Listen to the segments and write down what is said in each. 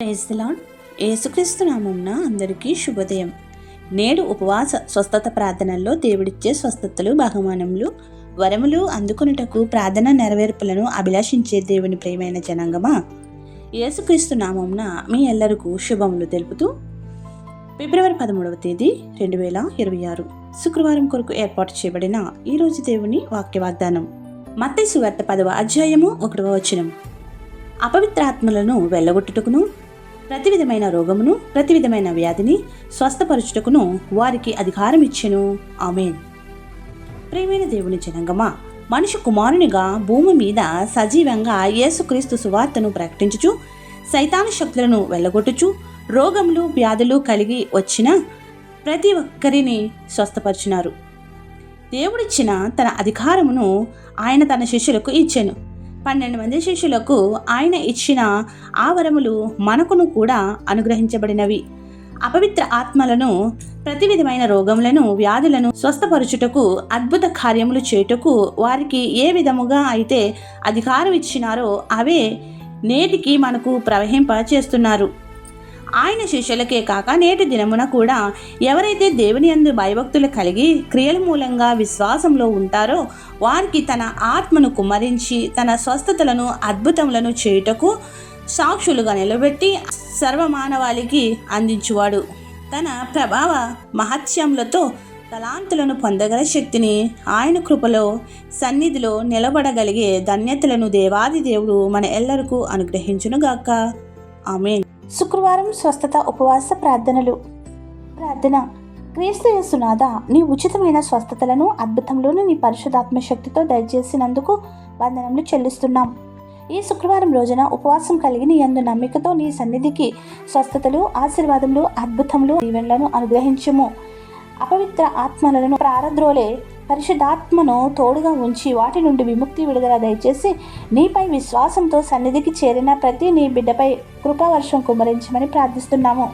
ప్రైజ్లాడ్ యేసుక్రీస్తు నామంన అందరికీ శుభోదయం. నేడు ఉపవాస స్వస్థత ప్రార్థనల్లో దేవుడిచ్చే స్వస్థతలు బహుమానములు వరములు అందుకొనుటకు ప్రార్థన నెరవేర్పులను అభిలాషించే దేవుని ప్రేమైన జనాంగమా? యేసుక్రీస్తు నామంన మీ ఎల్లరికూ శుభములు తెలుపుతూ ఫిబ్రవరి పదమూడవ తేదీ రెండు వేల ఇరవై ఆరు శుక్రవారం కొరకు ఏర్పాటు చేయబడిన ఈరోజు దేవుని వాక్య వాగ్దానం మత్తైసు వార్త పదవ అధ్యాయము ఒకటవ వచనం. అపవిత్రాత్మలను వెళ్ళగొట్టుటకును ప్రతి విధమైన రోగమును ప్రతి విధమైన వ్యాధిని స్వస్థపరుచుటకును వారికి అధికారం ఇచ్చెను. ఆమెన్. ప్రేమైన దేవుని జనంగమా మనిషి కుమారునిగా భూమి మీద సజీవంగా యేసుక్రీస్తు సువార్తను ప్రకటించుచు సైతాను శక్తులను వెళ్ళగొట్టుచు రోగములు వ్యాధులు కలిగి వచ్చిన ప్రతి ఒక్కరిని స్వస్థపరిచినారు. దేవుడిచ్చిన తన అధికారమును ఆయన తన శిష్యులకు ఇచ్చాను. పన్నెండు మంది శిష్యులకు ఆయన ఇచ్చిన ఆ వరములు మనకును కూడా అనుగ్రహించబడినవి. అపవిత్ర ఆత్మలను ప్రతి విధమైన రోగములను వ్యాధులను స్వస్థపరుచుటకు అద్భుత కార్యములు చేయుటకు వారికి ఏ విధముగా అయితే అధికారం ఇచ్చినారో అవే నేటికి మనకు ప్రవహింప చేస్తున్నారు ఆయన శిష్యులకే కాక నేటి దినమున కూడా ఎవరైతే దేవుని యందు భయభక్తులు కలిగి క్రియల మూలంగా విశ్వాసంలో ఉంటారో వారికి తన ఆత్మను కుమ్మరించి తన స్వస్థతలను అద్భుతములను చేయుటకు సాక్షులుగా నిలబెట్టి సర్వమానవాళికి అందించువాడు. తన ప్రభావ మహత్యములతో తలాంతులను పొందగల శక్తిని ఆయన కృపలో సన్నిధిలో నిలబడగలిగే ధన్యతలను దేవాది దేవుడు మన ఎల్లరికూ అనుగ్రహించునుగాక. ఆమెన్. శుక్రవారం స్వస్థత ఉపవాస ప్రార్థనలు. ప్రార్థన. క్రీస్తు నీ ఉచితమైన స్వస్థతలను అద్భుతంలోను నీ పరిశుధాత్మ శక్తితో దయచేసినందుకు వందనములు చెల్లిస్తున్నాం. ఈ శుక్రవారం రోజున ఉపవాసం కలిగి నీ యందు నమ్మికతో నీ సన్నిధికి స్వస్థతలు ఆశీర్వాదములు అద్భుతములు దీవెనలను అనుగ్రహించుము. అపవిత్ర ఆత్మలను ప్రారద్రోలే పరిశుద్ధాత్మను తోడుగా ఉంచి వాటి నుండి విముక్తి విడుదల దయచేసి నీపై విశ్వాసంతో సన్నిధికి చేరిన ప్రతి నీ బిడ్డపై కృపావర్షం కుమరించమని ప్రార్థిస్తున్నాము.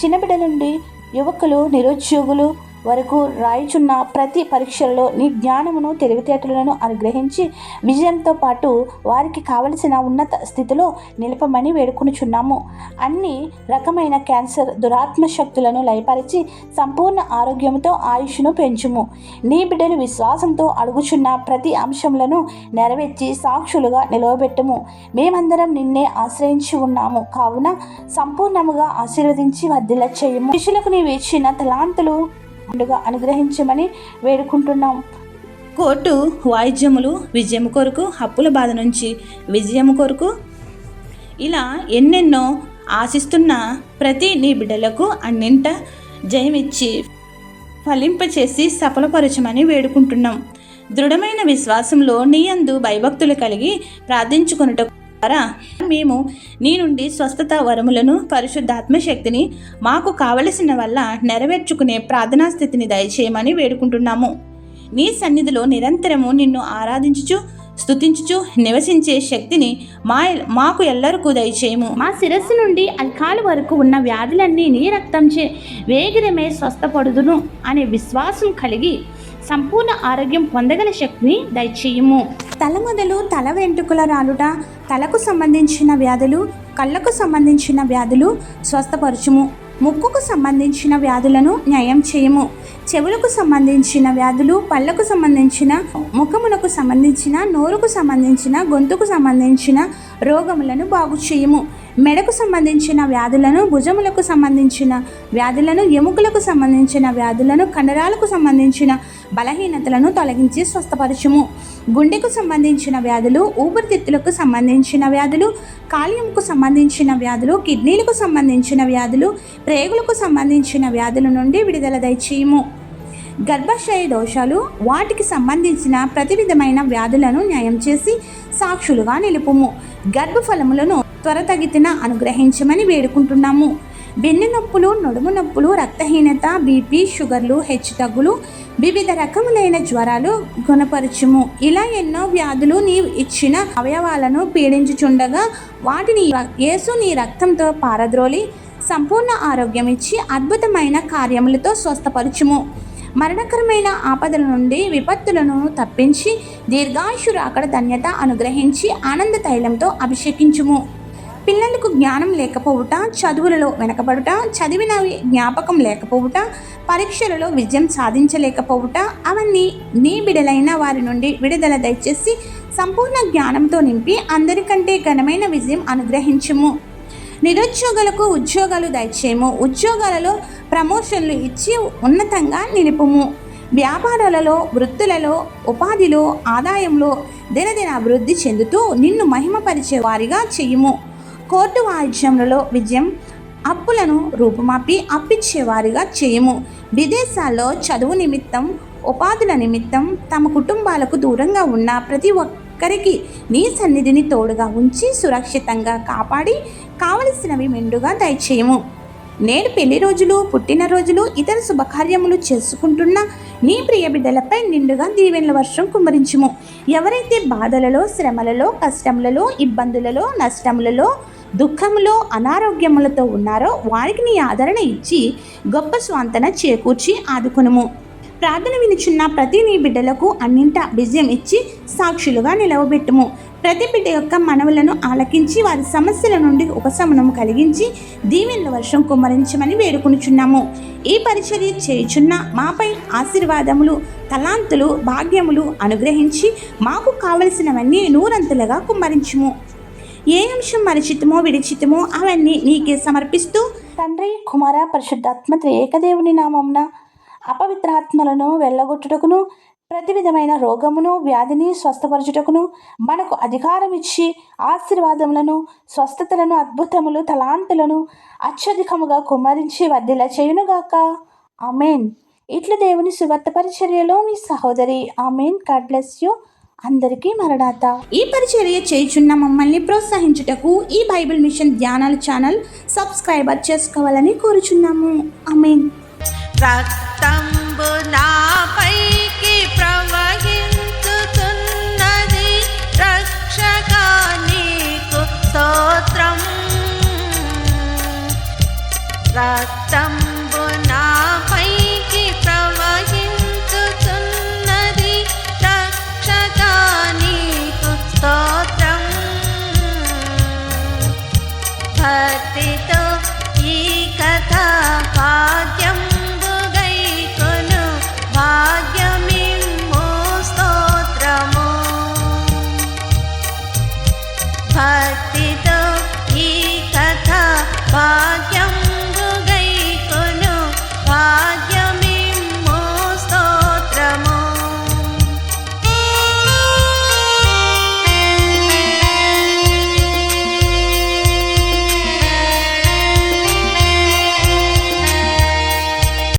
చిన్న బిడ్డ నుండి యువకులు నిరుద్యోగులు వరకు రాయిచున్న ప్రతి పరీక్షలలో నీ జ్ఞానమును తెలివితేటలను అనుగ్రహించి విజయంతో పాటు వారికి కావలసిన ఉన్నత స్థితిలో నిలపమని వేడుకొనుచున్నాము. అన్ని రకమైన క్యాన్సర్ దురాత్మ శక్తులను లయపరిచి సంపూర్ణ ఆరోగ్యంతో ఆయుష్ను పెంచుము. నీ బిడ్డలు విశ్వాసంతో అడుగుచున్న ప్రతి అంశములను నెరవేర్చి సాక్షులుగా నిలవబెట్టుము. మేమందరం నిన్నే ఆశ్రయించి ఉన్నాము. కావున సంపూర్ణముగా ఆశీర్వదించి వర్ధిల్ల చేయము శిష్యులకు నీవు ఇచ్చిన తలాంతులు అనుగ్రహించమని వేడుకుంటున్నాం. కోర్టు వాయిద్యములు విజయము కొరకు హప్పుల బాధ నుంచి విజయం కొరకు ఇలా ఎన్నెన్నో ఆశిస్తున్న ప్రతి నీ బిడ్డలకు అన్నింట జయమిచ్చి ఫలింపచేసి సఫలపరచమని వేడుకుంటున్నాం. దృఢమైన విశ్వాసంలో నీ అందు భయభక్తులు కలిగి ప్రార్థించుకొనుట ద్వారా మేము నీ నుండి స్వస్థత వరములను పరిశుద్ధాత్మ శక్తిని మాకు కావలసిన వల్ల నెరవేర్చుకునే ప్రార్థనా స్థితిని దయచేయమని వేడుకుంటున్నాము. నీ సన్నిధిలో నిరంతరము నిన్ను ఆరాధించుచు స్తుతించుచు నివసించే శక్తిని మా మాకు ఎల్లరికూ దయచేయము. మా శిరస్సు నుండి అల్కాల వరకు ఉన్న వ్యాధులన్నీ నీ రక్తంచే వేగిరమే స్వస్థపడుదును అనే విశ్వాసం కలిగి సంపూర్ణ ఆరోగ్యం పొందగల శక్తిని దయచేయము. తల మొదలు తల వెంట్రుకల రాలుట తలకు సంబంధించిన వ్యాధులు కళ్ళకు సంబంధించిన వ్యాధులు స్వస్థపరచుము. ముక్కుకు సంబంధించిన వ్యాధులను న్యాయం చేయము. చెవులకు సంబంధించిన వ్యాధులు పళ్ళకు సంబంధించిన ముఖమునకు సంబంధించిన నోరుకు సంబంధించిన గొంతుకు సంబంధించిన రోగములను బాగు చేయము. మెడకు సంబంధించిన వ్యాధులను భుజములకు సంబంధించిన వ్యాధులను ఎముకలకు సంబంధించిన వ్యాధులను కండరాలకు సంబంధించిన బలహీనతలను తొలగించి స్వస్థపరచుము. గుండెకు సంబంధించిన వ్యాధులు ఊపిరితిత్తులకు సంబంధించిన వ్యాధులు కాలియంకు సంబంధించిన వ్యాధులు కిడ్నీలకు సంబంధించిన వ్యాధులు ప్రేగులకు సంబంధించిన వ్యాధుల నుండి విడుదల దయచేయము. గర్భాశయ దోషాలు వాటికి సంబంధించిన ప్రతి విధమైన వ్యాధులను న్యాయం చేసి సాక్షులుగా నిలుపుము. గర్భఫలములను త్వరతగితిన అనుగ్రహించమని వేడుకుంటున్నాము. వెన్ను నొప్పులు నడుము నొప్పులు రక్తహీనత బీపీ షుగర్లు హెచ్చుతగ్గులు వివిధ రకములైన జ్వరాలు గుణపరచుము. ఇలా ఎన్నో వ్యాధులు నీవు ఇచ్చిన అవయవాలను పీడించుచుండగా వాటిని యేసు నీ రక్తంతో పారద్రోలి సంపూర్ణ ఆరోగ్యం ఇచ్చి అద్భుతమైన కార్యములతో స్వస్థపరచుము. మరణకరమైన ఆపదల నుండి విపత్తులను తప్పించి దీర్ఘాయుషురాకడ ధన్యత అనుగ్రహించి ఆనంద తైలంతో అభిషేకించుము. పిల్లలకు జ్ఞానం లేకపోవుట చదువులలో వెనకబడుట చదివినవి జ్ఞాపకం లేకపోవుట పరీక్షలలో విజయం సాధించలేకపోవుట అవన్నీ నీ బిడలైన వారి నుండి విడుదల దయచేసి సంపూర్ణ జ్ఞానంతో నింపి అందరికంటే ఘనమైన విజయం అనుగ్రహించుము. నిరుద్యోగులకు ఉద్యోగాలు దయచేయము. ఉద్యోగాలలో ప్రమోషన్లు ఇచ్చి ఉన్నతంగా నిలుపుము. వ్యాపారాలలో వృత్తులలో ఉపాధిలో ఆదాయంలో దినదిన అభివృద్ధి చెందుతూ నిన్ను మహిమపరిచే వారిగా చెయ్యము కోర్టు వాయిద్యములలో విజయం అప్పులను రూపుమాపి అప్పిచ్చేవారిగా చేయము. విదేశాల్లో చదువు నిమిత్తం ఉపాధుల నిమిత్తం తమ కుటుంబాలకు దూరంగా ఉన్న ప్రతి ఒక్కరికి నీ సన్నిధిని తోడుగా ఉంచి సురక్షితంగా కాపాడి కావలసినవి మెండుగా దయచేయము. నేడు పెళ్ళి రోజులు పుట్టినరోజులు ఇతర శుభకార్యములు చేసుకుంటున్న నీ ప్రియ బిడ్డలపై నిండుగా దీవెనల వర్షం కుమ్మరించుము. ఎవరైతే బాధలలో శ్రమలలో కష్టములలో ఇబ్బందులలో నష్టములలో దుఃఖములో అనారోగ్యములతో ఉన్నారో వారికి నీ ఆదరణ ఇచ్చి గొప్ప స్వాంతన చేకూర్చి ఆదుకునుము. ప్రార్థన వినిచున్న ప్రతి నీ బిడ్డలకు అన్నింట విజయం ఇచ్చి సాక్షులుగా నిలవబెట్టుము. ప్రతి బిడ్డ యొక్క మనవులను ఆలకించి వారి సమస్యల నుండి ఉపశమనం కలిగించి దీవెనల వర్షం కుమ్మరించమని వేడుకునిచున్నాము. ఈ పరిచర్య చేయుచున్న మాపై ఆశీర్వాదములు తలాంతులు భాగ్యములు అనుగ్రహించి మాకు కావలసినవన్నీ నూరంతులుగా కుమ్మరించుము. ఏ అంశం మరిచితమో విడిచితమో అవన్నీ నీకే సమర్పిస్తూ తండ్రి కుమార పరిశుద్ధాత్మ ఏకదేవుని నామంన అపవిత్రాత్మలను వెళ్ళగొట్టుటకును ప్రతి విధమైన రోగమును వ్యాధిని స్వస్థపరచుటకును మనకు అధికారం ఇచ్చి ఆశీర్వాదములను స్వస్థతలను అద్భుతములు తలాంతులను అత్యధికముగా కుమ్మరించి వర్ధిల్ల చేయునుగాక అమేన్ ఇట్ల దేవుని సువర్త పరిచర్యలో మీ సహోదరి. Amen God bless you. అందరికీ మరణాత ఈ పరిచర్య చేయుచున్న మమ్మల్ని ప్రోత్సహించుటకు ఈ బైబిల్ మిషన్ ధ్యానాల ఛానల్ సబ్స్క్రైబర్ చేసుకోవాలని కోరుచున్నాము. ఐ రక్తంబు నా